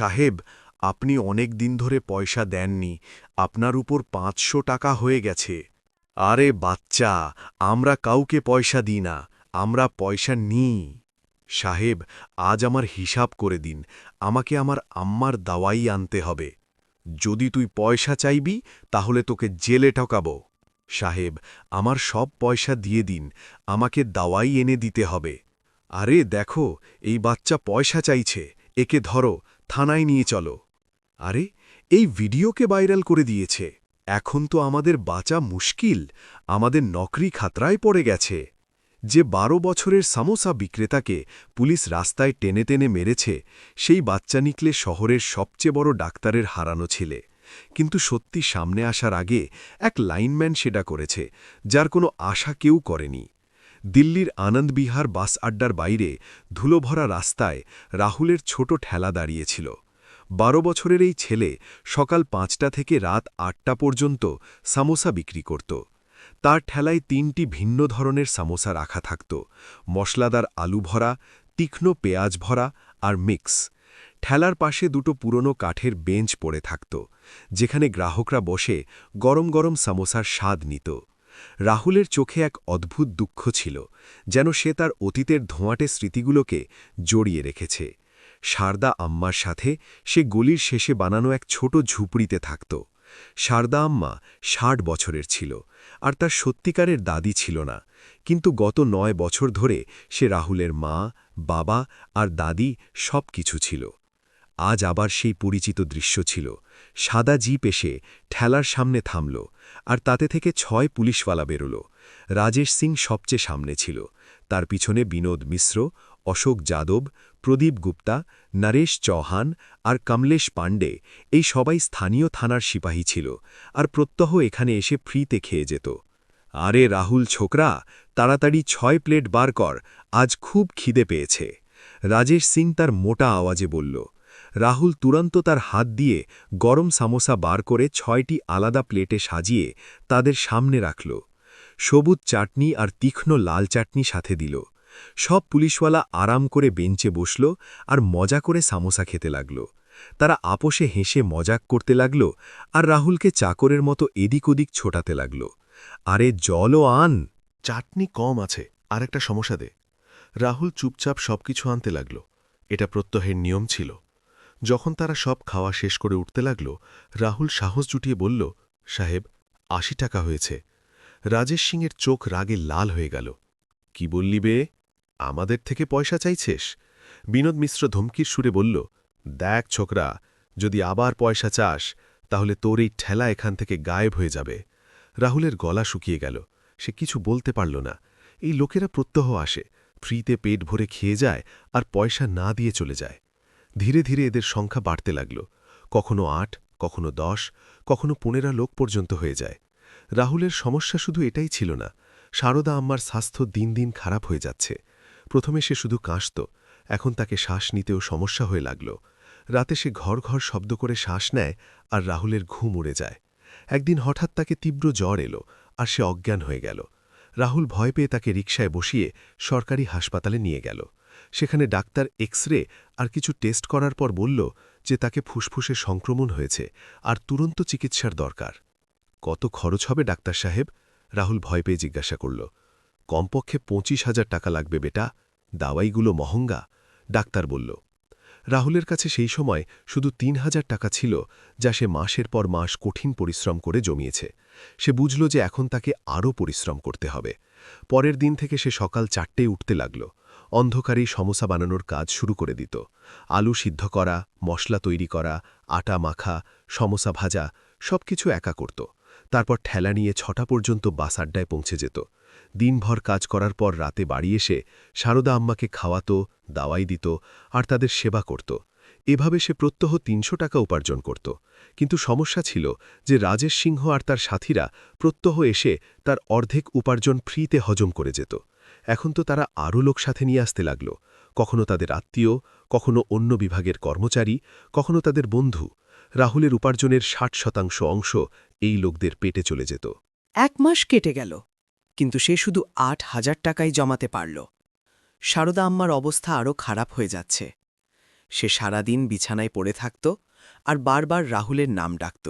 সাহেব, আপনি অনেক দিন ধরে পয়সা দেননি, আপনার উপর পাঁচশো টাকা হয়ে গেছে। আরে বাচ্চা, আমরা কাউকে পয়সা দিই না, আমরা পয়সা নিই। সাহেব, আজ আমার হিসাব করে দিন, আমাকে আমার আম্মার দাওয়াই আনতে হবে। যদি তুই পয়সা চাইবি, তাহলে তোকে জেলে ঠকাব। সাহেব, আমার সব পয়সা দিয়ে দিন, আমাকে দাওয়াই এনে দিতে হবে। আরে দেখো, এই বাচ্চা পয়সা চাইছে, একে ধরো থানায় নিয়ে চলো। আরে, এই ভিডিওকে ভাইরাল করে দিয়েছে। এখন তো আমাদের বাঁচা মুশকিল, আমাদের নকরি খাতরায় পড়ে গেছে। যে বারো বছরের সামোসা বিক্রেতাকে পুলিশ রাস্তায় টেনে টেনে মেরেছে, সেই বাচ্চা নিকলে শহরের সবচেয়ে বড় ডাক্তারের হারানো ছেলে। কিন্তু সত্যি সামনে আসার আগে এক লাইনম্যান সেটা করেছে, যার কোনো আশা কেউ করেনি। দিল্লির আনন্দবিহার বাস আড্ডার বাইরে ধুলোভরা রাস্তায় রাহুলের ছোট ঠেলা দাঁড়িয়েছিল। বারো বছরের এই ছেলে সকাল পাঁচটা থেকে রাত আটটা পর্যন্ত সামোসা বিক্রি করত। তার ঠেলায় তিনটি ভিন্ন ধরনের সামোসা রাখা থাকত। মশলাদার আলু ভরা তীক্ষ্ণ পেঁয়াজ ভরা আর মিক্স। ঠেলার পাশে দুটো পুরনো কাঠের বেঞ্চ পড়ে থাকত, যেখানে গ্রাহকরা বসে গরম গরম সামোসার স্বাদ নিত। রাহুলের চোখে এক অদ্ভুত দুঃখ ছিল, যেন সে তার অতীতের ধোঁয়াটে স্মৃতিগুলোকে জড়িয়ে রেখেছে। শারদা আম্মার সাথে সে গলির শেষে বানানো এক ছোট ঝুপড়িতে থাকত। শারদা আম্মা ষাট বছরের ছিল, আর তার সত্যিকারের দাদি ছিল না, কিন্তু গত নয় বছর ধরে সে রাহুলের মা, বাবা আর দাদি সব কিছু ছিল। আজ আবার সেই পরিচিত দৃশ্য ছিল সাদা জিপ এসে ঠেলার সামনে থামল, আর তাতে থেকে ছয় পুলিশওয়ালা বেরোল। রাজেশ সিং সবচেয়ে সামনে ছিল। তার পিছনে বিনোদ মিশ্র, অশোক যাদব, প্রদীপ গুপ্তা, নরেশ চৌহান আর কমলেশ পাণ্ডে এই সবাই স্থানীয় থানার সিপাহী ছিল, আর প্রত্যহ এখানে এসে ফ্রিতে খেয়ে যেত। আরে রাহুল ছোকরা, তাড়াতাড়ি ছয় প্লেট বার কর, আজ খুব খিদে পেয়েছে। রাজেশ সিং তার মোটা আওয়াজে বলল রাহুল তুরন্ত তার হাত দিয়ে গরম সামোসা বার করে ছয়টি আলাদা প্লেটে সাজিয়ে তাদের সামনে রাখল। সবুজ চাটনি আর তীক্ষ্ণ লাল চাটনি সাথে দিল। সব পুলিশওয়ালা আরাম করে বেঞ্চে বসল আর মজা করে সামোসা খেতে লাগল। তারা আপোষে হেসে মজাক করতে লাগল আর রাহুলকে চাকরের মতো এদিক ওদিক ছোটাতে লাগল। আরে জলও আন! চাটনি কম আছে আর একটা সমস্যা দে। রাহুল চুপচাপ সবকিছু আনতে লাগল। এটা প্রত্যহের নিয়ম ছিল। যখন তারা সব খাওয়া শেষ করে উঠতে লাগল, রাহুল সাহস জুটিয়ে বলল, সাহেব, আশি টাকা হয়েছে। রাজেশ সিংয়ের চোখ রাগে লাল হয়ে গেল। কি বললি বে? আমাদের থেকে পয়সা চাইছেস? বিনোদ মিশ্র ধমকির সুরে বলল, দেখ ছোকরা, যদি আবার পয়সা চাস, তাহলে তোর এই ঠেলা এখান থেকে গায়েব হয়ে যাবে রাহুলের গলা শুকিয়ে গেল। সে কিছু বলতে পারল না। এই লোকেরা প্রত্যহ আসে। ফ্রিতে পেট ভরে খেয়ে যায় আর পয়সা না দিয়ে চলে যায়। ধীরে ধীরে এদের সংখ্যা বাড়তে লাগল। কখনো আট, কখনো দশ, কখনো পনেরা লোক পর্যন্ত হয়ে যায়। রাহুলের সমস্যা শুধু এটাই ছিল না, সারদা আম্মার স্বাস্থ্য দিন দিন খারাপ হয়ে যাচ্ছে। প্রথমে সে শুধু কাঁসত এখন তাকে শ্বাস নিতেও সমস্যা হয়ে লাগল। রাতে সে ঘর ঘর শব্দ করে শ্বাস নেয় আর রাহুলের ঘুম উড়ে যায়। একদিন হঠাৎ তাকে তীব্র জ্বর এলো আর সে অজ্ঞান হয়ে গেল। রাহুল ভয় পেয়ে তাকে রিকশায় বসিয়ে সরকারি হাসপাতালে নিয়ে গেল। সেখানে ডাক্তার এক্স রে আর কিছু টেস্ট করার পর বলল যে তাকে ফুসফুসে সংক্রমণ হয়েছে আর তুরন্ত চিকিৎসার দরকার। কত খরচ হবে ডাক্তার সাহেব? রাহুল ভয় পেয়ে জিজ্ঞাসা করল। কমপক্ষে পঁচিশ হাজার টাকা লাগবে বেটা, দাওয়াইগুলো মহঙ্গা, ডাক্তার বলল। রাহুলের কাছে সেই সময় শুধু তিন হাজার টাকা ছিল, যা সে মাসের পর মাস কঠিন পরিশ্রম করে জমিয়েছে। সে বুঝল যে এখন তাকে আরও পরিশ্রম করতে হবে। পরের দিন থেকে সে সকাল চারটে উঠতে লাগল। অন্ধকারেই সমোসা বানানোর কাজ শুরু করে দিত। আলু সিদ্ধ করা, মশলা তৈরি করা, আটা মাখা, সমোসা ভাজা, সবকিছু একা করত। তারপর ঠেলা নিয়ে ছটা পর্যন্ত বাস আড্ডায় পৌঁছে যেত। দিনভর কাজ করার পর রাতে বাড়ি এসে সারদা আম্মাকে খাওয়াতো, দাওয়াই দিত আর তাদের সেবা করত। এভাবে সে প্রত্যহ তিনশো টাকা উপার্জন করত। কিন্তু সমস্যা ছিল যে রাজেশ সিংহ আর তার সাথীরা প্রত্যহ এসে তার অর্ধেক উপার্জন ফ্রিতে হজম করে যেত। এখন তো তারা আরও লোক সাথে নিয়ে আসতে লাগল। কখনো তাদের আত্মীয়, কখনো অন্য বিভাগের কর্মচারী, কখনো তাদের বন্ধু। রাহুলের উপার্জনের ষাট শতাংশ অংশ এই লোকদের পেটে চলে যেত। এক মাস কেটে গেল, কিন্তু সে শুধু আট হাজার টাকাই জমাতে পারল। সারদা আম্মার অবস্থা আরও খারাপ হয়ে যাচ্ছে। সে সারাদিন বিছানায় পড়ে থাকত আর বারবার রাহুলের নাম ডাকত।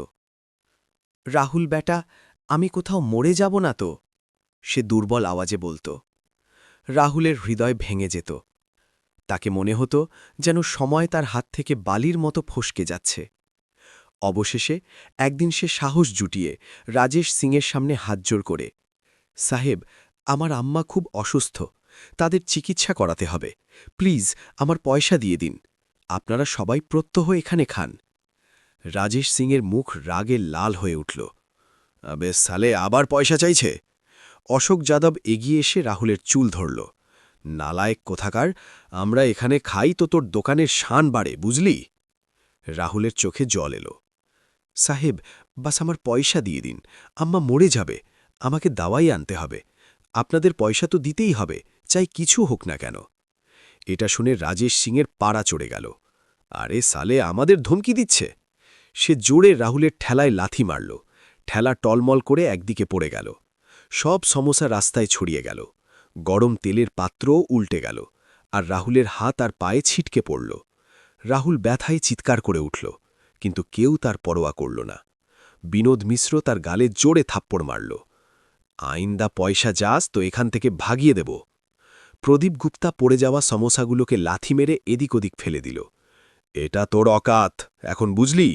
রাহুল বেটা আমি কোথাও মরে যাব না তো? সে দুর্বল আওয়াজে বলত। রাহুলের হৃদয় ভেঙে যেত। তাকে মনে হতো যেন সময় তার হাত থেকে বালির মতো ফসকে যাচ্ছে। অবশেষে একদিন সে সাহস জুটিয়ে রাজেশ সিংয়ের সামনে হাতজোর করে, সাহেব, আমার আম্মা খুব অসুস্থ, তাদের চিকিৎসা করাতে হবে। প্লিজ, আমার পয়সা দিয়ে দিন। আপনারা সবাই প্রত্যহ এখানে খান। রাজেশ সিংয়ের মুখ রাগে লাল হয়ে উঠল। আবে সালে আবার পয়সা চাইছে? অশোক যাদব এগিয়ে এসে রাহুলের চুল ধরল। নালায়েক কোথাকার, আমরা এখানে খাই তো তোর দোকানের শান বাড়ে, বুঝলি? রাহুলের চোখে জল এলো। সাহেব, বাস আমার পয়সা দিয়ে দিন, আম্মা মরে যাবে, আমাকে দাওয়াই আনতে হবে। আপনাদের পয়সা তো দিতেই হবে, চাই কিছু হোক না কেন। এটা শুনে রাজেশ সিংয়ের পাড়া চড়ে গেল। আরে সালে, আমাদের ধমকি দিচ্ছে। সে জোরে রাহুলের ঠেলায় লাথি মারল। ঠেলা টলমল করে একদিকে পড়ে গেল। সব সমস্যা রাস্তায় ছড়িয়ে গেল। গরম তেলের পাত্রও উল্টে গেল আর রাহুলের হাত আর পায়ে ছিটকে পড়ল। রাহুল ব্যথায় চিৎকার করে উঠল, কিন্তু কেউ তার পরোয়া করল না। বিনোদ মিশ্র তার গালে জোরে থাপ্পড় মারল, আইন্দা পয়সা যাস তো এখান থেকে ভাগিয়ে দেব। প্রদীপ গুপ্তা পড়ে যাওয়া সমস্যাগুলোকে লাথি মেরে এদিক ওদিক ফেলে দিল, এটা তোর অকাত, এখন বুঝলি?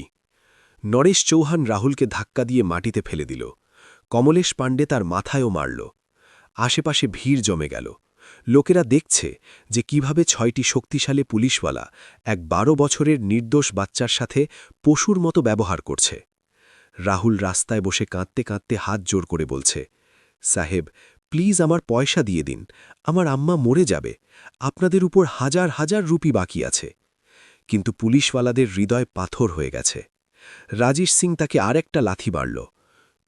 নরেশ চৌহান রাহুলকে ধাক্কা দিয়ে মাটিতে ফেলে দিল কমলেশ পাণ্ডে তার মাথায়ও মারল। আশেপাশে ভিড় জমে গেল। লোকেরা দেখছে যে কীভাবে ছয়টি শক্তিশালী পুলিশওয়ালা এক বারো বছরের নির্দোষ বাচ্চার সাথে পশুর মতো ব্যবহার করছে। রাহুল রাস্তায় বসে কাঁদতে কাঁদতে হাত জোর করে বলছে, সাহেব, প্লিজ আমার পয়সা দিয়ে দিন। আমার আম্মা মরে যাবে। আপনাদের উপর হাজার হাজার রুপি বাকি আছে। কিন্তু পুলিশওয়ালাদের হৃদয় পাথর হয়ে গেছে। রাজেশ সিং তাকে আর একটা লাথি মারল।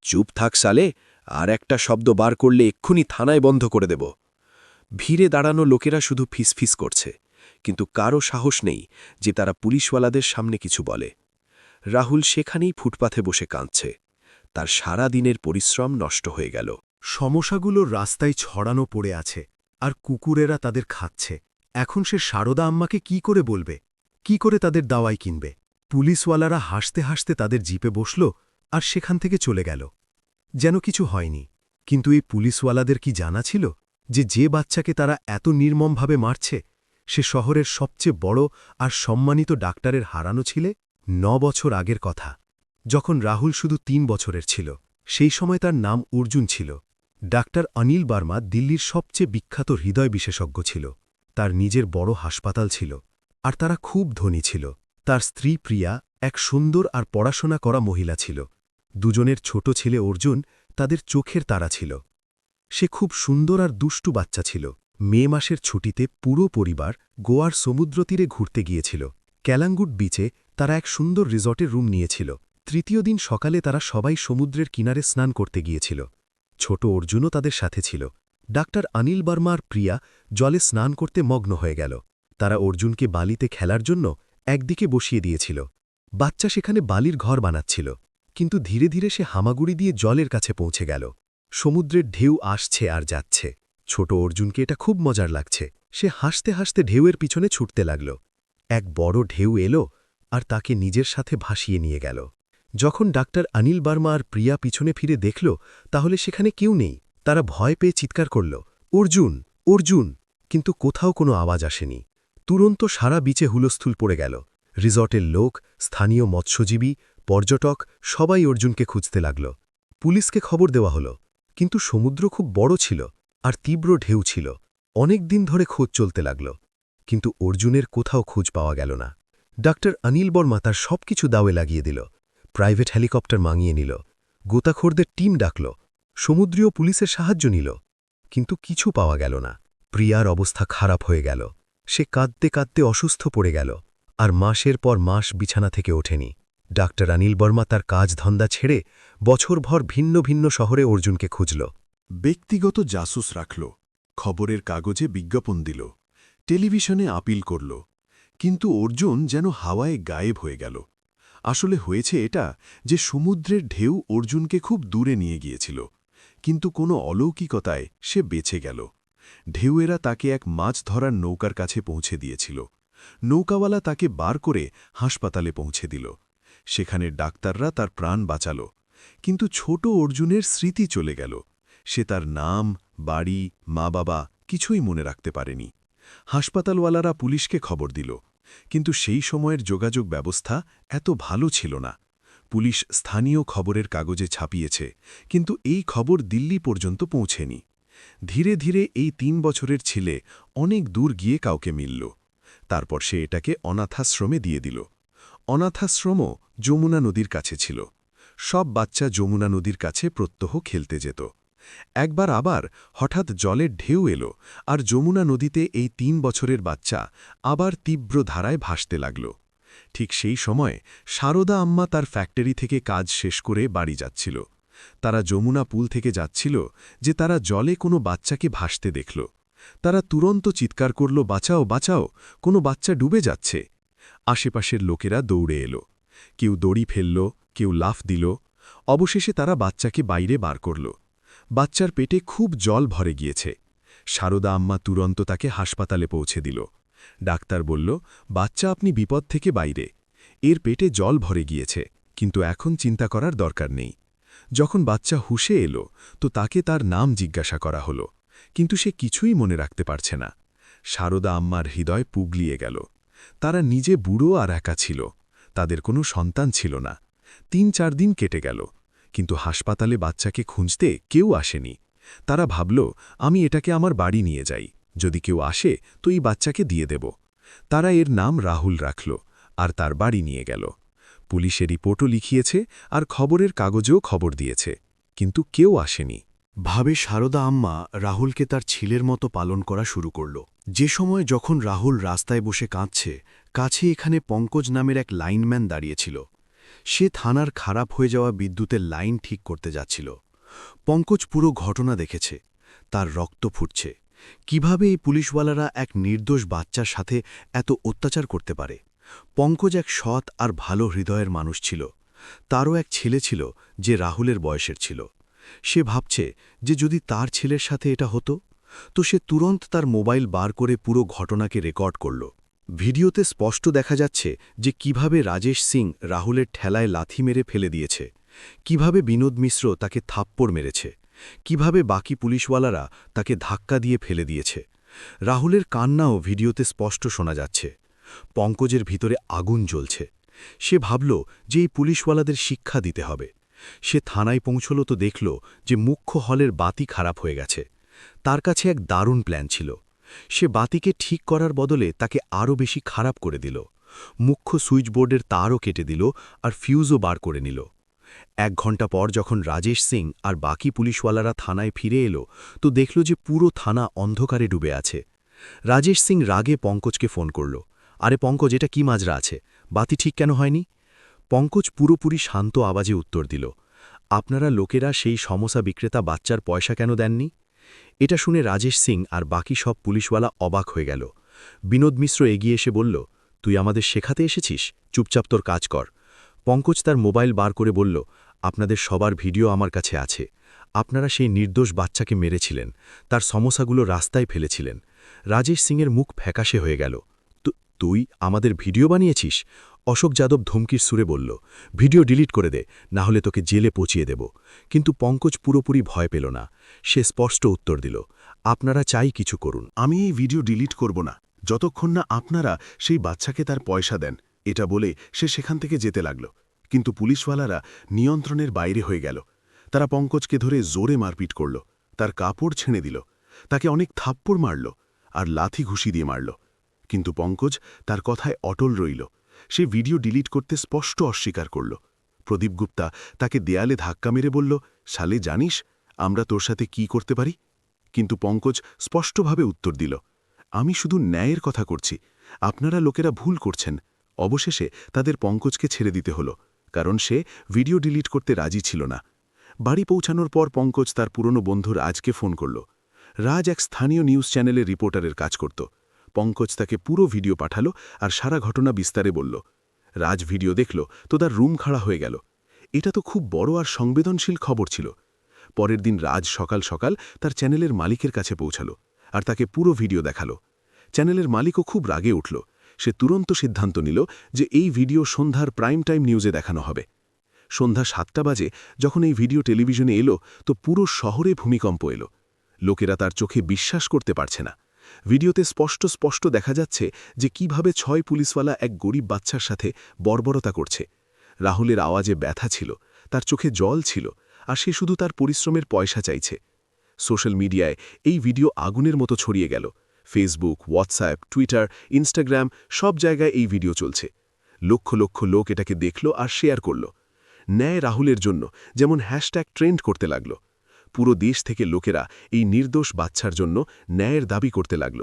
চুপ থাক সালে আর একটা শব্দ বার করলে এক্ষুনি থানায় বন্ধ করে দেব। ভিড়ে দাঁড়ানো লোকেরা শুধু ফিসফিস করছে, কিন্তু কারও সাহস নেই যে তারা পুলিশওয়ালাদের সামনে কিছু বলে। রাহুল সেখানেই ফুটপাথে বসে কাঁদছে। তার সারা দিনের পরিশ্রম নষ্ট হয়ে গেল। সমস্যাগুলো রাস্তায় ছড়ানো পড়ে আছে, আর কুকুরেরা তাদের খাচ্ছে। এখন সে সারদা আম্মাকে কি করে বলবে? কি করে তাদের দাওয়াই কিনবে? পুলিশওয়ালারা হাসতে হাসতে তাদের জিপে বসল আর সেখান থেকে চলে গেল। যেন কিছু হয়নি। কিন্তু এই পুলিশওয়ালাদের কি জানা ছিল যে যে বাচ্চাকে তারা এত নির্মমভাবে মারছে, সে শহরের সবচেয়ে বড় আর সম্মানিত ডাক্তারের হারানো ছিলে ন বছর আগের কথা। যখন রাহুল শুধু তিন বছরের ছিল, সেই সময় তার নাম অর্জুন ছিল। ডাক্তার অনিল বার্মা দিল্লির সবচেয়ে বিখ্যাত হৃদয় বিশেষজ্ঞ ছিল। তার নিজের বড় হাসপাতাল ছিল, আর তারা খুব ধনী ছিল। তার স্ত্রী প্রিয়া এক সুন্দর আর পড়াশোনা করা মহিলা ছিল। দুজনের ছোট ছেলে অর্জুন তাদের চোখের তারা ছিল। সে খুব সুন্দর আর দুষ্টু বাচ্চা ছিল। মে মাসের ছুটিতে পুরো পরিবার গোয়ার সমুদ্রতীরে ঘুরতে গিয়েছিল। ক্যালাঙ্গুট বিচে তারা এক সুন্দর রিসর্টের রুম নিয়েছিল। তৃতীয় দিন সকালে তারা সবাই সমুদ্রের কিনারে স্নান করতে গিয়েছিল। ছোট অর্জুনও তাদের সাথে ছিল। ডাক্তার অনিল বর্মার প্রিয়া জলে স্নান করতে মগ্ন হয়ে গেল। তারা অর্জুনকে বালিতে খেলার জন্য একদিকে বসিয়ে দিয়েছিল। বাচ্চা সেখানে বালির ঘর বানাচ্ছিল। কিন্তু ধীরে ধীরে সে হামাগুড়ি দিয়ে জলের কাছে পৌঁছে গেল। সমুদ্রের ঢেউ আসছে আর যাচ্ছে। ছোট অর্জুনকে এটা খুব মজার লাগছে। সে হাসতে হাসতে ঢেউয়ের পিছনে ছুটতে লাগল। এক বড় ঢেউ এলো আর তাকে নিজের সাথে ভাসিয়ে নিয়ে গেল। যখন ডাক্তার অনিল বার্মা আর প্রিয়া পিছনে ফিরে দেখল, তাহলে সেখানে কেউ নেই। তারা ভয় পেয়ে চিৎকার করল, অর্জুন অর্জুন! কিন্তু কোথাও কোনো আওয়াজ আসেনি। তুরন্ত সারা বিচে হুলস্থুল পড়ে গেল। রিসর্টের লোক, স্থানীয় মৎস্যজীবী পর্যটক সবাই অর্জুনকে খুঁজতে লাগল। পুলিশকে খবর দেওয়া হলো, কিন্তু সমুদ্র খুব বড় ছিল আর তীব্র ঢেউ ছিল। অনেক দিন ধরে খোঁজ চলতে লাগল, কিন্তু অর্জুনের কোথাও খোঁজ পাওয়া গেল না। ডাক্তার অনিল বর্মা তার সব কিছু দাওয়ে লাগিয়ে দিল, প্রাইভেট হেলিকপ্টার মাঙিয়ে নিল, গোতাখোরদের টিম ডাকল, সমুদ্রীয় পুলিশের সাহায্য নিল, কিন্তু কিছু পাওয়া গেল না। প্রিয়ার অবস্থা খারাপ হয়ে গেল, সে কাঁদতে কাঁদতে অসুস্থ পড়ে গেল, আর মাসের পর মাস বিছানা থেকে ওঠেনি। ডাক্তার অনিল বর্মা তার কাজ ধন্দা ছেড়ে বছরভর ভিন্ন ভিন্ন শহরে অর্জুনকে খুঁজল। ব্যক্তিগত জাসুস রাখল, খবরের কাগজে বিজ্ঞাপন দিল, টেলিভিশনে আপিল করল, কিন্তু অর্জুন যেন হাওয়ায় গায়েব হয়ে গেল। আসলে হয়েছে এটা যে সমুদ্রের ঢেউ অর্জুনকে খুব দূরে নিয়ে গিয়েছিল, কিন্তু কোনো অলৌকিকতায় সে বেঁচে গেল। ঢেউয়েরা তাকে এক মাছ ধরার নৌকার কাছে পৌঁছে দিয়েছিল। নৌকাওয়ালা তাকে বার করে হাসপাতালে পৌঁছে দিল। সেখানে ডাক্তাররা তার প্রাণ বাঁচাল। কিন্তু ছোট অর্জুনের স্মৃতি চলে গেল। সে তার নাম, বাড়ি মা বাবা কিছুই মনে রাখতে পারেনি। হাসপাতালওয়ালারা পুলিশকে খবর দিল। কিন্তু সেই সময়ের যোগাযোগ ব্যবস্থা এত ভালো ছিল না। পুলিশ স্থানীয় খবরের কাগজে ছাপিয়েছে, কিন্তু এই খবর দিল্লি পর্যন্ত পৌঁছেনি। ধীরে ধীরে এই তিন বছরের ছেলে অনেক দূর গিয়ে কাউকে মিলল। তারপর সে এটাকে অনাথাশ্রমে দিয়ে দিল। অনাথাশ্রমও যমুনা নদীর কাছে ছিল। সব বাচ্চা যমুনা নদীর কাছে প্রত্যহ খেলতে যেত। একবার আবার হঠাৎ জলের ঢেউ এলো আর যমুনা নদীতে এই তিন বছরের বাচ্চা আবার তীব্র ধারায় ভাসতে লাগল। ঠিক সেই সময় সারদা আম্মা তার ফ্যাক্টরি থেকে কাজ শেষ করে বাড়ি যাচ্ছিল। তারা যমুনা পুল থেকে যাচ্ছিল যে তারা জলে কোনো বাচ্চাকে ভাসতে দেখল। তারা তুরন্ত চিৎকার করল, বাঁচাও বাঁচাও, কোনো বাচ্চা ডুবে যাচ্ছে। আশেপাশের লোকেরা দৌড়ে এলো। কেউ দড়ি ফেলল, কেউ লাফ দিল। অবশেষে তারা বাচ্চাকে বাইরে বার করল। বাচ্চার পেটে খুব জল ভরে গিয়েছে। সারদা আম্মা তুরন্ত তাকে হাসপাতালে পৌঁছে দিল। ডাক্তার বলল, বাচ্চা আপনি বিপদ থেকে বাইরে। এর পেটে জল ভরে গিয়েছে, কিন্তু এখন চিন্তা করার দরকার নেই। যখন বাচ্চা হুশে এলো, তো তাকে তার নাম জিজ্ঞাসা করা হলো। কিন্তু সে কিছুই মনে রাখতে পারছে না। সারদা আম্মার হৃদয় পুগলিয়ে গেল। তারা নিজে বুড়ো আর একা ছিল, তাদের কোনো সন্তান ছিল না। তিন চার দিন কেটে গেল, কিন্তু হাসপাতালে বাচ্চাকে খুঁজতে কেউ আসেনি। তারা ভাবল, আমি এটাকে আমার বাড়ি নিয়ে যাই, যদি কেউ আসে, তো এই বাচ্চাকে দিয়ে দেব। তারা এর নাম রাহুল রাখল আর তার বাড়ি নিয়ে গেল। পুলিশে রিপোর্টও লিখিয়েছে আর খবরের কাগজেও খবর দিয়েছে, কিন্তু কেউ আসেনি। ভাবে সারদা আম্মা রাহুলকে তার ছেলের মতো পালন করা শুরু করল। যে সময় যখন রাহুল রাস্তায় বসে কাঁদছে, কাছে এখানে পঙ্কজ নামের এক লাইনম্যান দাঁড়িয়েছিল। সে থানার খারাপ হয়ে যাওয়া বিদ্যুতের লাইন ঠিক করতে যাচ্ছিল। পঙ্কজ পুরো ঘটনা দেখেছে, তার রক্ত ফুটছে। কীভাবে এই পুলিশওয়ালারা এক নির্দোষ বাচ্চার সাথে এত অত্যাচার করতে পারে? পঙ্কজ এক সৎ আর ভালো হৃদয়ের মানুষ ছিল। তারও এক ছেলে ছিল, যে রাহুলের বয়সের ছিল। সে ভাবছে যে যদি তার ছেলের সাথে এটা হতো, তো সে তুরন্ত তার মোবাইল বার করে পুরো ঘটনাকে রেকর্ড করল। ভিডিওতে স্পষ্ট দেখা যাচ্ছে যে কীভাবে রাজেশ সিং রাহুলের ঠেলায় লাথি মেরে ফেলে দিয়েছে, কীভাবে বিনোদ মিশ্র তাকে থাপ্পড় মেরেছে, কীভাবে বাকি পুলিশওয়ালারা তাকে ধাক্কা দিয়ে ফেলে দিয়েছে। রাহুলের কান্নাও ভিডিওতে স্পষ্ট শোনা যাচ্ছে। পঙ্কজের ভিতরে আগুন জ্বলছে। সে ভাবল যে এই পুলিশওয়ালাদের শিক্ষা দিতে হবে। সে থানায় পৌঁছল তো দেখল যে মুখ্য হলের বাতি খারাপ হয়ে গেছে। তার কাছে এক দারুণ প্ল্যান ছিল। সে বাতিকে ঠিক করার বদলে তাকে আরও বেশি খারাপ করে দিল। মুখ্য সুইচবোর্ডের তারও কেটে দিল আর ফিউজও বার করে নিল। এক ঘণ্টা পর যখন রাজেশ সিং আর বাকি পুলিশওয়ালারা থানায় ফিরে এলো, তো দেখল যে পুরো থানা অন্ধকারে ডুবে আছে। রাজেশ সিং রাগে পঙ্কজকে ফোন করল। আরে পঙ্কজ, এটা কি মাজরা আছে? বাতি ঠিক কেন হয়নি? পঙ্কজ পুরোপুরি শান্ত আওয়াজে উত্তর দিল, আপনারা লোকেরা সেই সমস্যা বিক্রেতা বাচ্চার পয়সা কেন দেননি? এটা শুনে রাজেশ সিং আর বাকি সব পুলিশওয়ালা অবাক হয়ে গেল। বিনোদ মিশ্র এগিয়ে এসে বলল, তুই আমাদের শেখাতে এসেছিস? চুপচাপ তোর কাজ কর। পঙ্কজ তার মোবাইল বার করে বলল, আপনাদের সবার ভিডিও আমার কাছে আছে। আপনারা সেই নির্দোষ বাচ্চাকে মেরেছিলেন। তার সমস্যাগুলো রাস্তায় ফেলেছিলেন। রাজেশ সিংয়ের মুখ ফ্যাকাশে হয়ে গেল। "তু- তুই আমাদের ভিডিও বানিয়েছিস? অশোক যাদব ধমকির সুরে বলল, ভিডিও ডিলিট করে দে, না হলে তোকে জেলে পচিয়ে দেব। কিন্তু পঙ্কজ পুরোপুরি ভয় পেল না। সে স্পষ্ট উত্তর দিল, আপনারা চাই কিছু করুন। আমি এই ভিডিও ডিলিট করব না। যতক্ষণ না আপনারা সেই বাচ্চাকে তার পয়সা দেন, এটা বলে সে সেখান থেকে যেতে লাগল। কিন্তু পুলিশওয়ালারা নিয়ন্ত্রণের বাইরে হয়ে গেল। তারা পঙ্কজকে ধরে জোরে মারপিট করল। তার কাপড় ছেঁড়ে দিল। তাকে অনেক থাপ্পড় মারল আর লাথি ঘুষি দিয়ে মারল। কিন্তু পঙ্কজ তার কথায় অটল রইল। সে ভিডিও ডিলিট করতে স্পষ্ট অস্বীকার করল। প্রদীপ গুপ্তা তাকে দেয়ালে ধাক্কা মেরে বলল, শালে, জানিস আমরা তোর সাথে কি করতে পারি? কিন্তু পঙ্কজ স্পষ্টভাবে উত্তর দিল, আমি শুধু ন্যায়ের কথা করছি। আপনারা লোকেরা ভুল করছেন। অবশেষে তাদের পঙ্কজকে ছেড়ে দিতে হলো, কারণ সে ভিডিও ডিলিট করতে রাজি ছিল না। বাড়ি পৌঁছানোর পর পঙ্কজ তার পুরনো বন্ধু রাজকে ফোন করল। রাজ এক স্থানীয় নিউজ চ্যানেলে রিপোর্টারের কাজ করত। পঙ্কজ তাকে পুরো ভিডিও পাঠালো আর সারা ঘটনা বিস্তারে বলল। রাজ ভিডিও দেখল তো তার রুম খাড়া হয়ে গেল। এটা তো খুব বড় আর সংবেদনশীল খবর ছিল। পরের দিন রাজ সকাল সকাল তার চ্যানেলের মালিকের কাছে পৌঁছালো আর তাকে পুরো ভিডিও দেখাল। চ্যানেলের মালিকও খুব রাগে উঠল। সে তুরন্ত সিদ্ধান্ত নিল যে এই ভিডিও সন্ধ্যার প্রাইম টাইম নিউজে দেখানো হবে। সন্ধ্যা সাতটা বাজে যখন এই ভিডিও টেলিভিশনে এলো তো পুরো শহরে ভূমিকম্প এলো। লোকেরা তার চোখে বিশ্বাস করতে পারছে না। ভিডিওতে স্পষ্ট স্পষ্ট দেখা যাচ্ছে যে কীভাবে ছয় পুলিশওয়ালা এক গরিব বাচ্চার সাথে বর্বরতা করছে। রাহুলের আওয়াজে ব্যথা ছিল, তার চোখে জল ছিল, আর সে শুধু তার পরিশ্রমের পয়সা চাইছে। সোশ্যাল মিডিয়ায় এই ভিডিও আগুনের মতো ছড়িয়ে গেল। ফেসবুক, হোয়াটসঅ্যাপ, টুইটার, ইনস্টাগ্রাম সব জায়গায় এই ভিডিও চলছে। লক্ষ লক্ষ লোক এটাকে দেখল আর শেয়ার করল। ন্যায় রাহুলের জন্য যেমন হ্যাশট্যাগ ট্রেন্ড করতে লাগল পুরো দেশ থেকে লোকেরা এই নির্দোষ বাচ্চার জন্য ন্যায়ের দাবি করতে লাগল।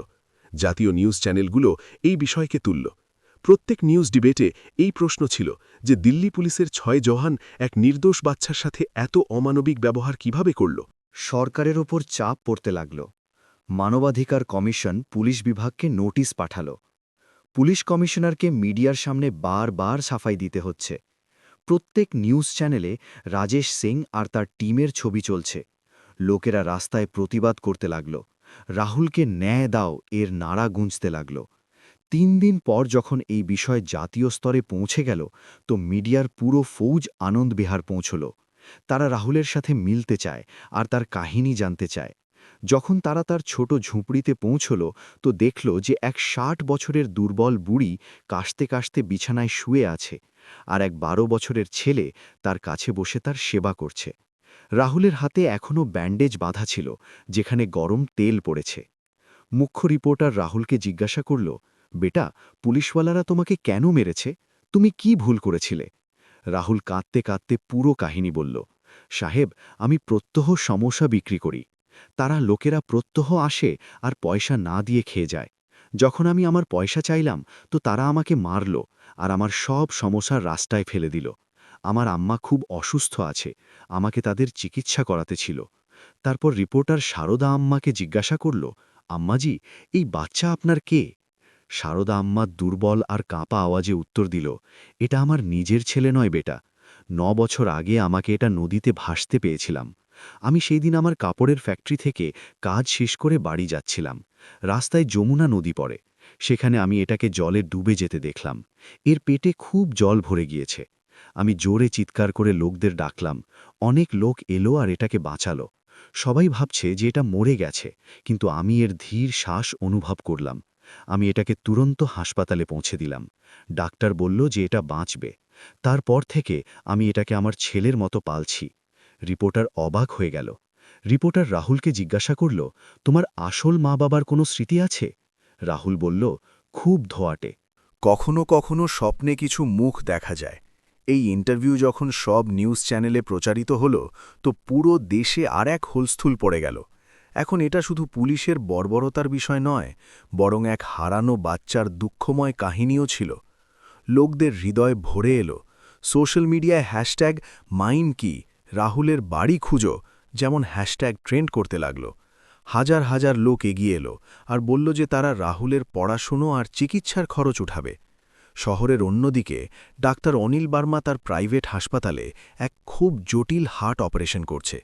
জাতীয় নিউজ চ্যানেলগুলো এই বিষয়কে তুলল। প্রত্যেক নিউজ ডিবেটে এই প্রশ্ন ছিল যে দিল্লি পুলিশের ছয় জওয়ান এক নির্দোষ বাচ্চার সাথে এত অমানবিক ব্যবহার কীভাবে করল? সরকারের ওপর চাপ পড়তে লাগল। মানবাধিকার কমিশন পুলিশ বিভাগকে নোটিশ পাঠাল। পুলিশ কমিশনারকে মিডিয়ার সামনে বারবার সাফাই দিতে হচ্ছে। প্রত্যেক নিউজ চ্যানেলে রাজেশ সিং আর তার টিমের ছবি চলছে। লোকেরা রাস্তায় প্রতিবাদ করতে লাগল। রাহুলকে ন্যায় দাও, এর নাড়া গুঞ্জতে লাগল। তিন দিন পর যখন এই বিষয় জাতীয় স্তরে পৌঁছে গেল, তো মিডিয়ার পুরো ফৌজ আনন্দ বিহার পৌঁছল। তারা রাহুলের সাথে মিলতে চায় আর তার কাহিনী জানতে চায়। যখন তারা তার ছোট ঝুঁপড়িতে পৌঁছল, তো দেখল যে এক ষাট বছরের দুর্বল বুড়ি কাশতে কাশতে বিছানায় শুয়ে আছে আর এক বারো বছরের ছেলে তার কাছে বসে তার সেবা করছে। রাহুলের হাতে এখনও ব্যান্ডেজ বাঁধা ছিল, যেখানে গরম তেল পড়েছে। মুখ্য রিপোর্টার রাহুলকে জিজ্ঞাসা করল, বেটা, পুলিশওয়ালারা তোমাকে কেন মেরেছে? তুমি কি ভুল করেছিলে? রাহুল কাঁদতে কাঁদতে পুরো কাহিনী বলল, সাহেব, আমি প্রত্যহ সমস্যা বিক্রি করি। তারা লোকেরা প্রত্যহ আসে আর পয়সা না দিয়ে খেয়ে যায়। যখন আমি আমার পয়সা চাইলাম, তো তারা আমাকে মারল আর আমার সব সমস্যার রাস্তায় ফেলে দিল। আমার আম্মা খুব অসুস্থ আছে, আমাকে তাদের চিকিৎসা করাতে ছিল। তারপর রিপোর্টার সারদা আম্মাকে জিজ্ঞাসা করল, আম্মাজি, এই বাচ্চা আপনার কে? সারদা আম্মা দুর্বল আর কাঁপা আওয়াজে উত্তর দিল, এটা আমার নিজের ছেলে নয় বেটা। ন বছর আগে আমাকে এটা নদীতে ভাসতে পেয়েছিলাম। আমি সেই দিন আমার কাপড়ের ফ্যাক্টরি থেকে কাজ শেষ করে বাড়ি যাচ্ছিলাম। রাস্তায় যমুনা নদী পড়ে। সেখানে আমি এটাকে জলে ডুবে যেতে দেখলাম। এর পেটে খুব জল ভরে গিয়েছে। আমি জোরে চিৎকার করে লোকদের ডাকলাম। অনেক লোক এলো আর এটাকে বাঁচালো। সবাই ভাবছে যে এটা মরে গেছে, কিন্তু আমি এর ধীর শ্বাস অনুভব করলাম। আমি এটাকে তুরন্ত হাসপাতালে পৌঁছে দিলাম। ডাক্তার বলল যে এটা বাঁচবে। তারপর থেকে আমি এটাকে আমার ছেলের মতো পালছি। রিপোর্টার অবাক হয়ে গেল। রিপোর্টার রাহুলকে জিজ্ঞাসা করল, তোমার আসল মা বাবার কোনো স্মৃতি আছে? রাহুল বলল, খুব ধোয়াটে। কখনো কখনো স্বপ্নে কিছু মুখ দেখা যায়। এই ইন্টারভিউ যখন সব নিউজ চ্যানেলে প্রচারিত হল, তো পুরো দেশে আর এক হোলস্থুল পড়ে গেল। এখন এটা শুধু পুলিশের বর্বরতার বিষয় নয়, বরং এক হারানো বাচ্চার দুঃখময় কাহিনীও ছিল। লোকদের হৃদয় ভরে এলো। সোশ্যাল মিডিয়ায় হ্যাশট্যাগ মাইন কি, রাহুলের বাড়ি খুঁজো, যেমন হ্যাশট্যাগ ট্রেন্ড করতে লাগল। হাজার হাজার লোক এগিয়ে এলো, আর বলল যে তারা রাহুলের পড়াশুনো আর চিকিৎসার খরচ উঠাবে। শহরের অন্যদিকে, ডাক্তার অনিল বার্মা তার প্রাইভেট হাসপাতালে এক খুব জটিল হার্ট অপারেশন করছে।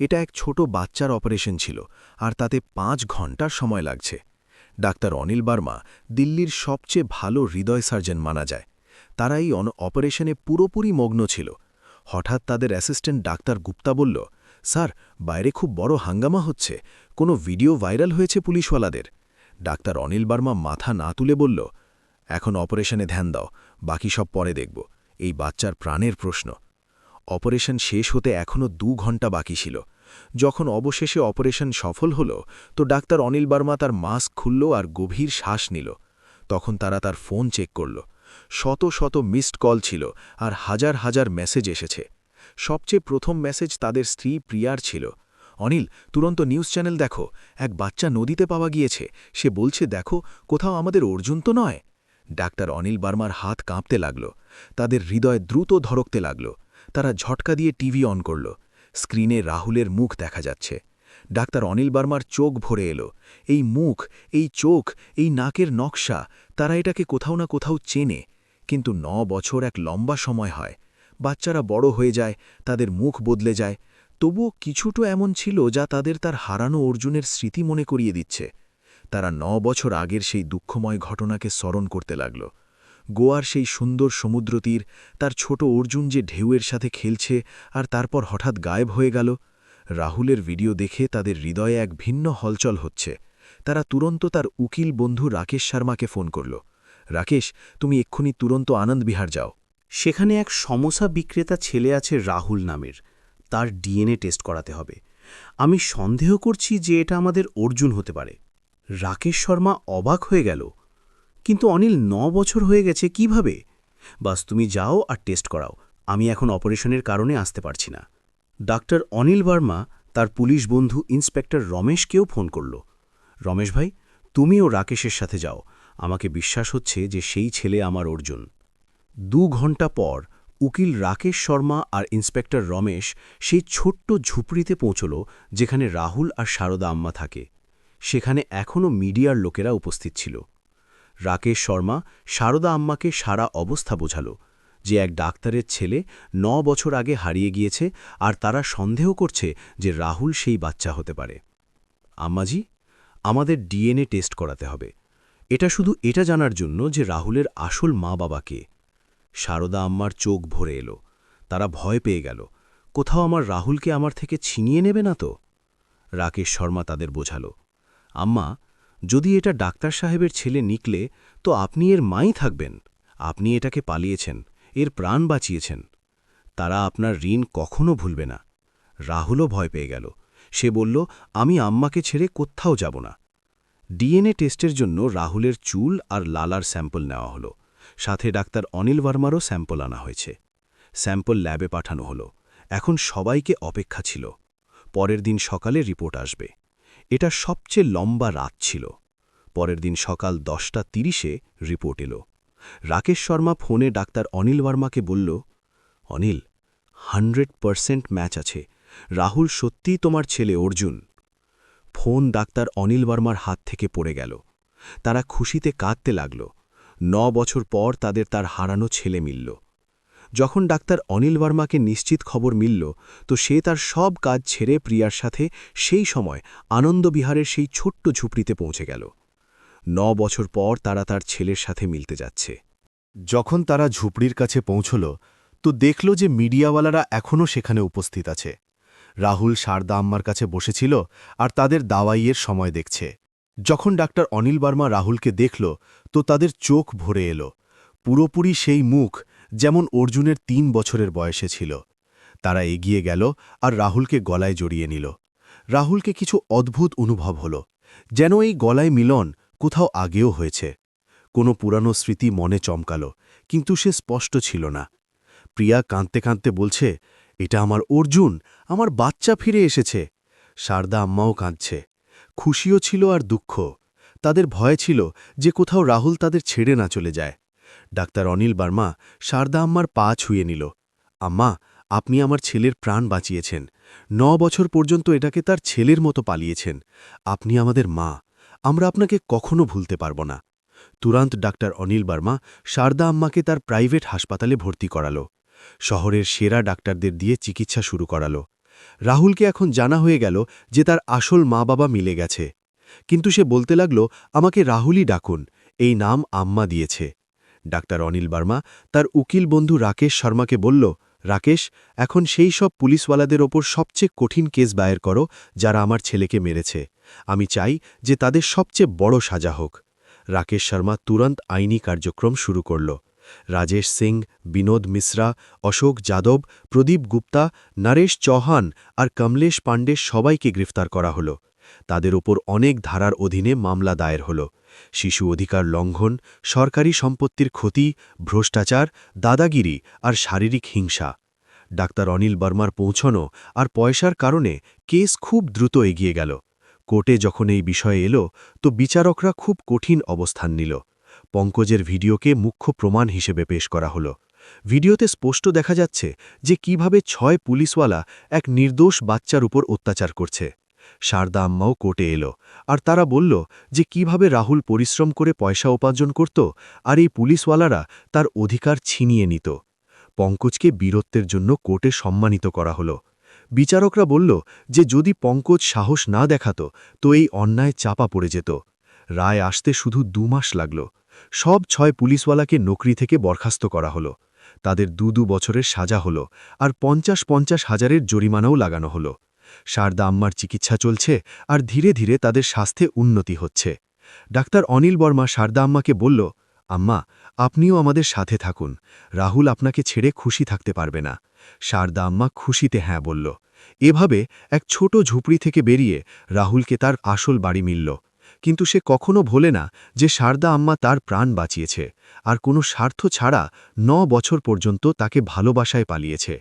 এটা এক ছোট বাচ্চার অপারেশন ছিল আর তাতে পাঁচ ঘণ্টার সময় লাগছে। ডাক্তার অনিল বার্মা দিল্লির সবচেয়ে ভালো হৃদয় সার্জন মানা যায়। তারা এই অপারেশনে পুরোপুরি মগ্ন ছিল। হঠাৎ তাদের অ্যাসিস্ট্যান্ট ডাক্তার গুপ্তা বলল, স্যার, বাইরে খুব বড় হাঙ্গামা হচ্ছে। কোনো ভিডিও ভাইরাল হয়েছে পুলিশওয়ালাদের? ডাক্তার অনিল বার্মা মাথা না তুলে বলল এখন অপারেশনে ধ্যান দাও, বাকি সব পরে দেখব। এই বাচ্চার প্রাণের প্রশ্ন। অপারেশন শেষ হতে এখনও দু ঘণ্টা বাকি ছিল। যখন অবশেষে অপারেশন সফল হল, তো ডাক্তার অনিল বার্মা তার মাস্ক খুলল আর গভীর শ্বাস নিল। তখন তারা তার ফোন চেক করল। শত শত মিসড কল ছিল আর হাজার হাজার মেসেজ এসেছে। সবচেয়ে প্রথম মেসেজ তাদের স্ত্রী প্রিয়ার ছিল। অনিল, তুরন্ত নিউজ চ্যানেল দেখো। এক বাচ্চা নদীতে পাওয়া গিয়েছে। সে বলছে, দেখো, কোথাও আমাদের অর্জুন তো নয়? ডাক্তার অনিল বার্মার হাত কাঁপতে লাগল, তাদের হৃদয় দ্রুত ধরকতে লাগল, তারা ঝটকা দিয়ে টিভি অন করল, স্ক্রিনে রাহুলের মুখ দেখা যাচ্ছে। ডাক্তার অনিল বার্মার চোখ ভরে এলো, এই মুখ, এই চোখ, এই নাকের নকশা, তারা এটাকে কোথাও না কোথাও চেনে, কিন্তু ন বছর এক লম্বা সময় হয়, বাচ্চারা বড় হয়ে যায়, তাদের মুখ বদলে যায়, তবুও কিছুটো এমন ছিল যা তাদের তার হারানো অর্জুনের স্মৃতি মনে করিয়ে দিচ্ছে। তারা ন বছর আগের সেই দুঃখময় ঘটনাকে স্মরণ করতে লাগল। গোয়ার সেই সুন্দর সমুদ্রতীর, তার ছোট অর্জুন যে ঢেউয়ের সাথে খেলছে আর তারপর হঠাৎ গায়েব হয়ে গেল, রাহুলের ভিডিও দেখে তাদের হৃদয়ে এক ভিন্ন হলচল হচ্ছে। তারা তুরন্ত তার উকিল বন্ধু রাকেশ শর্মাকে ফোন করল। রাকেশ, তুমি এক্ষুনি তুরন্ত আনন্দ বিহার যাও। সেখানে এক সমসা বিক্রেতা ছেলে আছে রাহুল নামের। তার ডিএনএ টেস্ট করাতে হবে। আমি সন্দেহ করছি যে এটা আমাদের অর্জুন হতে পারে। রাকেশ শর্মা অবাক হয়ে গেল। কিন্তু অনিল ন বছর হয়ে গেছে কীভাবে? বাস তুমি যাও আর টেস্ট করাও। আমি এখন অপারেশনের কারণে আসতে পারছি না। ডাক্তার অনিল বর্মা, তার পুলিশ বন্ধু ইন্সপেক্টর রমেশকেও ফোন করল। রমেশ ভাই, তুমিও রাকেশের সাথে যাও। আমাকে বিশ্বাস হচ্ছে যে সেই ছেলে আমার অর্জুন। দু ঘণ্টা পর উকিল রাকেশ শর্মা আর ইন্সপেক্টর রমেশ সেই ছোট্ট ঝুপড়িতে পৌঁছল, যেখানে রাহুল আর সারদা আম্মা থাকে। সেখানে এখনও মিডিয়ার লোকেরা উপস্থিত ছিল। রাকেশ শর্মা সারদা আম্মাকে সারা অবস্থা বোঝাল যে এক ডাক্তারের ছেলে ন বছর আগে হারিয়ে গিয়েছে আর তারা সন্দেহ করছে যে রাহুল সেই বাচ্চা হতে পারে। আম্মাজি, আমাদের ডিএনএ টেস্ট করাতে হবে। এটা শুধু এটা জানার জন্য যে রাহুলের আসল মা বাবাকে সারদা আম্মার চোখ ভরে এলো। তারা ভয় পেয়ে গেল। কোথাও আমার রাহুলকে আমার থেকে ছিনিয়ে নেবে না তো? রাকেশ শর্মা তাদের বোঝাল। আম্মা, যদি এটা ডাক্তার সাহেবের ছেলে নিকলে, তো আপনি এর মাই থাকবেন। আপনি এটাকে পালিয়েছেন, এর প্রাণ বাঁচিয়েছেন। তারা আপনার ঋণ কখনো ভুলবে না। রাহুলও ভয় পেয়ে গেল। সে বলল, আমি আম্মাকে ছেড়ে কোথাও যাব না। ডিএনএ টেস্টের জন্য রাহুলের চুল আর লালার স্যাম্পল নেওয়া হলো। সাথে ডাক্তার অনিল ভার্মারও স্যাম্পল আনা হয়েছে। স্যাম্পল ল্যাবে পাঠানো হলো। এখন সবাইকে অপেক্ষা ছিল। পরের দিন সকালে রিপোর্ট আসবে। এটা সবচেয়ে লম্বা রাত ছিল। পরের দিন সকাল দশটা তিরিশে রিপোর্ট এলো। রাকেশ শর্মা ফোনে ডাক্তার অনিল বর্মাকে বলল, অনিল, হান্ড্রেড পারসেন্ট ম্যাচ আছে। রাহুল সত্যিই তোমার ছেলে, অর্জুন। ফোন ডাক্তার অনিল বর্মার হাত থেকে পড়ে গেল। তারা খুশিতে কাঁদতে লাগল। ন বছর পর তাদের তার হারানো ছেলে মিলল। যখন ডাক্তার অনিল বর্মাকে নিশ্চিত খবর মিলল, তো সে তার সব কাজ ছেড়ে প্রিয়ার সাথে সেই সময় আনন্দবিহারের সেই ছোট্ট ঝুপড়িতে পৌঁছে গেল। ন বছর পর তারা তার ছেলের সাথে মিলতে যাচ্ছে। যখন তারা ঝুপড়ির কাছে পৌঁছল, তো দেখল যে মিডিয়াওয়ালারা এখনও সেখানে উপস্থিত আছে। রাহুল সারদা আম্মার কাছে বসেছিল আর তাদের দাওয়াইয়ের সময় দেখছে। যখন ডাক্তার অনিল বার্মা রাহুলকে দেখল, তো তাদের চোখ ভরে এলো। পুরোপুরি সেই মুখ যেমন অর্জুনের তিন বছরের বয়সে ছিল। তারা এগিয়ে গেল আর রাহুলকে গলায় জড়িয়ে নিল। রাহুলকে কিছু অদ্ভুত অনুভব হল, যেন এই গলায় মিলন কোথাও আগেও হয়েছে। কোনো পুরানো স্মৃতি মনে চমকাল, কিন্তু সে স্পষ্ট ছিল না। প্রিয়া কাঁদতে কাঁদতে বলছে, এটা আমার অর্জুন, আমার বাচ্চা ফিরে এসেছে। সারদা আম্মাও কাঁদছে। খুশিও ছিল আর দুঃখ। তাদের ভয় ছিল যে কোথাও রাহুল তাদের ছেড়ে না চলে যায়। ডাক্তার অনিল বার্মা শারদা আম্মার পা ছুঁয়ে নিল। আম্মা, আপনি আমার ছেলের প্রাণ বাঁচিয়েছেন। ন বছর পর্যন্ত এটাকে তার ছেলের মতো পালিয়েছেন। আপনি আমাদের মা। আমরা আপনাকে কখনো ভুলতে পারব না। তুরান্ত ডাক্তার অনিল বার্মা শারদা আম্মাকে তার প্রাইভেট হাসপাতালে ভর্তি করালো। শহরের সেরা ডাক্তারদের দিয়ে চিকিৎসা শুরু করালো। রাহুলকে এখন জানা হয়ে গেল যে তার আসল মা বাবা মিলে গেছে। কিন্তু সে বলতে লাগল, আমাকে রাহুলই ডাকুন। এই নাম আম্মা দিয়েছে। ডাক্তার অনিল বার্মা, তার উকিল বন্ধু রাকেশ শর্মাকে বলল, রাকেশ, এখন সেই সব পুলিশওয়ালাদের ওপর সবচেয়ে কঠিন কেস বায়ের করো যারা আমার ছেলেকে মেরেছে। আমি চাই যে তাদের সবচেয়ে বড় সাজা হোক। রাকেশ শর্মা তুরন্ত আইনি কার্যক্রম শুরু করল। রাজেশ সিং, বিনোদ মিশ্রা, অশোক যাদব, প্রদীপ গুপ্তা, নরেশ চৌহান আর কমলেশ পাণ্ডে সবাইকে গ্রেফতার করা হল। তাদের ওপর অনেক ধারার অধীনে মামলা দায়ের হল। শিশু অধিকার লঙ্ঘন, সরকারি সম্পত্তির ক্ষতি, ভ্রষ্টাচার, দাদাগিরি আর শারীরিক হিংসা। ডাক্তার অনিল বর্মার পৌঁছনো আর পয়সার কারণে কেস খুব দ্রুত এগিয়ে গেল। কোর্টে যখন এই বিষয়ে এলো, তো বিচারকরা খুব কঠিন অবস্থান নিল। পঙ্কজের ভিডিওকে মুখ্য প্রমাণ হিসেবে পেশ করা হল। ভিডিওতে স্পষ্ট দেখা যাচ্ছে যে কীভাবে ছয় পুলিশওয়ালা এক নির্দোষ বাচ্চার উপর অত্যাচার করছে। শারদা আম্মাও কোর্টে এলো, আর তারা বলল যে কীভাবে রাহুল পরিশ্রম করে পয়সা উপার্জন করত, আর এই পুলিশওয়ালারা তার অধিকার ছিনিয়ে নিত। পঙ্কজকে বীরত্বের জন্য কোর্টে সম্মানিত করা হল। বিচারকরা বলল যে যদি পঙ্কজ সাহস না দেখাত, তো এই অন্যায় চাপা পড়ে যেত। রায় আসতে শুধু দু মাস লাগল। সব ছয় পুলিশওয়ালাকে নকরি থেকে বরখাস্ত করা হলো। তাদের দু দু বছরের সাজা হলো, আর পঞ্চাশ পঞ্চাশ হাজারের জরিমানাও লাগানো হলো। শারদা আম্মার চিকিৎসা চলছে আর ধীরে ধীরে তাদের স্বাস্থ্যে উন্নতি হচ্ছে। ডাক্তার অনিল বর্মা শারদা আম্মাকে বলল, আম্মা, আপনিও আমাদের সাথে থাকুন। রাহুল আপনাকে ছেড়ে খুশি থাকতে পারবে না। শারদা আম্মা খুশিতে হ্যাঁ বলল। এভাবে এক ছোট ঝুপড়ি থেকে বেরিয়ে রাহুলকে তার আসল বাড়ি মিলল। কিন্তু সে কখনো ভোলে না যে শারদা আম্মা তার প্রাণ বাঁচিয়েছে। আর কোনো স্বার্থ ছাড়া ন বছর পর্যন্ত তাকে ভালোবাসায় পালিয়েছে।